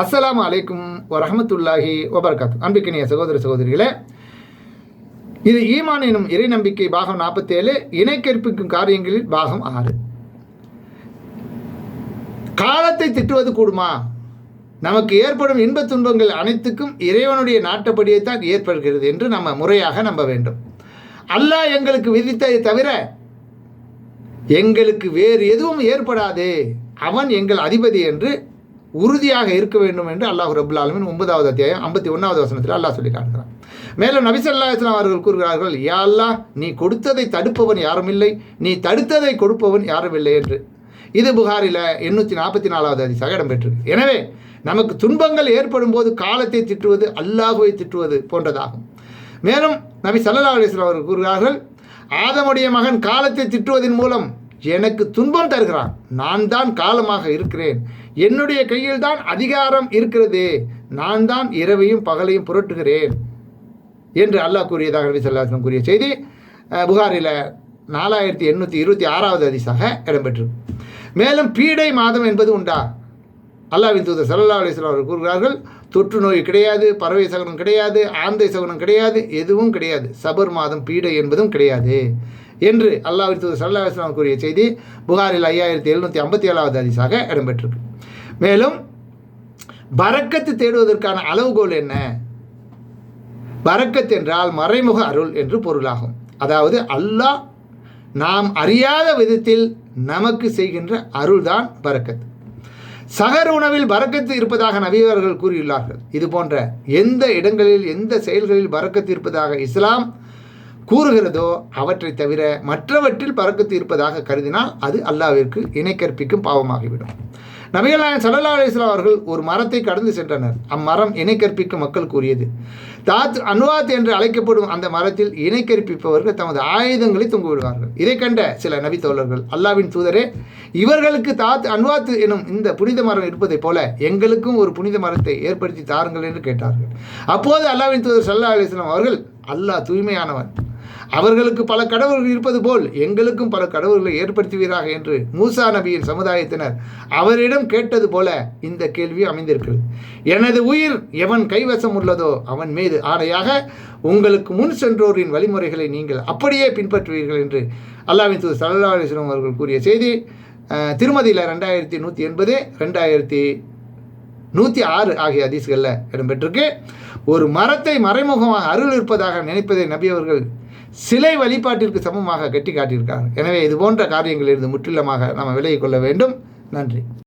அஸ்ஸலாமு அலைக்கும் வரஹமத்துல்லாஹி வபர்காத் அன்பிக்கினிய சகோதர சகோதரிகளே இது ஈமான் எனும் இறை நம்பிக்கை பாகம் நாற்பத்தேழு இணைக்கற்பிக்கும் காரியங்களில் பாகம் ஆறு. காலத்தை திட்டுவது கூடுமா? நமக்கு ஏற்படும் இன்பத் துன்பங்கள் அனைத்துக்கும் இறைவனுடைய நாட்டப்படியே தான் ஏற்படுகிறது என்று நம்ம முறையாக நம்ப வேண்டும். அல்லாஹ் எங்களுக்கு விதித்ததை தவிர எங்களுக்கு வேறு எதுவும் ஏற்படாது. அவன் எங்கள் அதிபதி என்று உறுதியாக இருக்க வேண்டும் என்று அல்லாஹ் ரபுல் ஆலமின் ஒன்பதாவது அத்தியாயம் ஐம்பத்தி ஒன்றாவது வசனத்தில் அல்லாஹ் சொல்லி காட்டுகிறான். மேலும் நபிசல்லா இஸ்லாம் அவர்கள் கூறுகிறார்கள் யா அல்லா நீ கொடுத்ததை தடுப்பவன் யாரும் இல்லை நீ தடுத்ததை கொடுப்பவன் யாரும் இல்லை என்று. இது புகாரில் எண்ணூற்றி நாற்பத்தி நாலாவது அதிசாக இடம்பெற்றிருக்கு. எனவே நமக்கு துன்பங்கள் ஏற்படும் போது காலத்தை திட்டுவது அல்லாஹுவை திட்டுவது போன்றதாகும். மேலும் நபி சல்லா அலிஸ்லாம் அவர்கள் கூறுகிறார்கள் ஆதமுடைய மகன் காலத்தை திட்டுவதன் மூலம் எனக்கு துன்பம் தருகிறான். நான் தான் காலமாக இருக்கிறேன். என்னுடைய கையில் தான் அதிகாரம் இருக்கிறது. நான் தான் இரவையும் பகலையும் புரட்டுகிறேன். என்று அல்லாஹ் கூறியதாக நபி சொல்லாஸ்லம் கூறிய செய்தி புகாரில் நாலாயிரத்தி எண்ணூற்றி இருபத்தி ஆறாவது அதிசாக இடம்பெற்றிருக்கு மேலும் பீடை மாதம் என்பது உண்டா? அல்லாவின் தூதர் சல்லா அலிஸ்லாம் அவர்கள் கூறுகிறார்கள் தொற்று நோய் கிடையாது பறவை சகனம் கிடையாது ஆந்தை சகனம் கிடையாது எதுவும் கிடையாது. சபர் மாதம் பீடை என்பதும் கிடையாது. என்று அல்லாஹ் தூதர் சல்லா இஸ்லாம் கூறிய செய்தி புகாரில் ஐயாயிரத்தி எழுநூற்றி ஐம்பத்தி ஏழாவது அதிசாக இடம்பெற்றிருக்கு. மேலும் பறக்கத்து தேடுவதற்கான அளவுகோல் என்ன? பறக்கத் என்றால் மறைமுக அருள் என்று பொருளாகும். அதாவது அல்லாஹ் நாம் அறியாத விதத்தில் நமக்கு செய்கின்ற அருள்தான் பறக்கத். சகர் உணவில் பறக்கத்து இருப்பதாக நபியவர்கள் கூறியுள்ளார்கள். இது போன்ற எந்த இடங்களில் எந்த செயல்களில் பறக்கத்து இருப்பதாக இஸ்லாம் கூறுகிறதோ அவற்றை தவிர மற்றவற்றில் பறக்கத்து இருப்பதாக கருதினால் அது அல்லாவிற்கு இணை கற்பிக்கும் பாவமாகிவிடும். நபிகள் நாயகம் சல்லா அலிஸ்லாம் அவர்கள் ஒரு மரத்தை கடந்து சென்றனர். அம்மரம் இணை கற்பிக்கும் மக்கள் கூறியது. தாத் அன்வாத் என்று அழைக்கப்படும் அந்த மரத்தில் இணை கற்பிப்பவர்கள் தமது ஆயுதங்களை தொங்க விடுவார்கள் இதை கண்ட சில நபி தோழர்கள் அல்லாவின் தூதரே இவர்களுக்கு தாத் அன்வாத் எனும் இந்த புனித மரம் இருப்பதைப் போல எங்களுக்கும் ஒரு புனித மரத்தை ஏற்படுத்தி தாருங்கள் என்று கேட்டார்கள். அப்போது அல்லாவின் தூதர் சல்லா அலிஸ்லாம் அவர்கள் அல்லாஹ் தூய்மையானவன் அவர்களுக்கு பல கடவுள்கள் இருப்பது போல் எங்களுக்கும் பல கடவுள்களை ஏற்படுத்துவீராக என்று மூசா நபியின் சமுதாயத்தினர் அவரிடம் கேட்டது போல இந்த கேள்வி அமைந்திருக்கிறது. எனது உயிர் எவன் கைவசம் உள்ளதோ அவன் மீது ஆணையாக உங்களுக்கு முன் சென்றோரின் வழிமுறைகளை நீங்கள் அப்படியே பின்பற்றுவீர்கள் என்று அல்லாவின் தூ சல்லா அலிஸ்லாம் அவர்கள் கூறிய செய்தி அஹ், திருமதியில் ரெண்டாயிரத்தி நூற்றி எண்பது ரெண்டாயிரத்தி நூற்றி ஆறு ஆகிய அதிசுகளில் இடம்பெற்றிருக்கு. ஒரு மரத்தை மறைமுகமாக அருள் இருப்பதாக நினைப்பதை நபி அவர்கள் சிலை வழிபாட்டிற்கு சமமாக கட்டி காட்டியிருக்காங்க எனவே இது போன்ற காரியங்களிலிருந்து முற்றிலுமாக நாம் விலகிக் கொள்ள வேண்டும். நன்றி.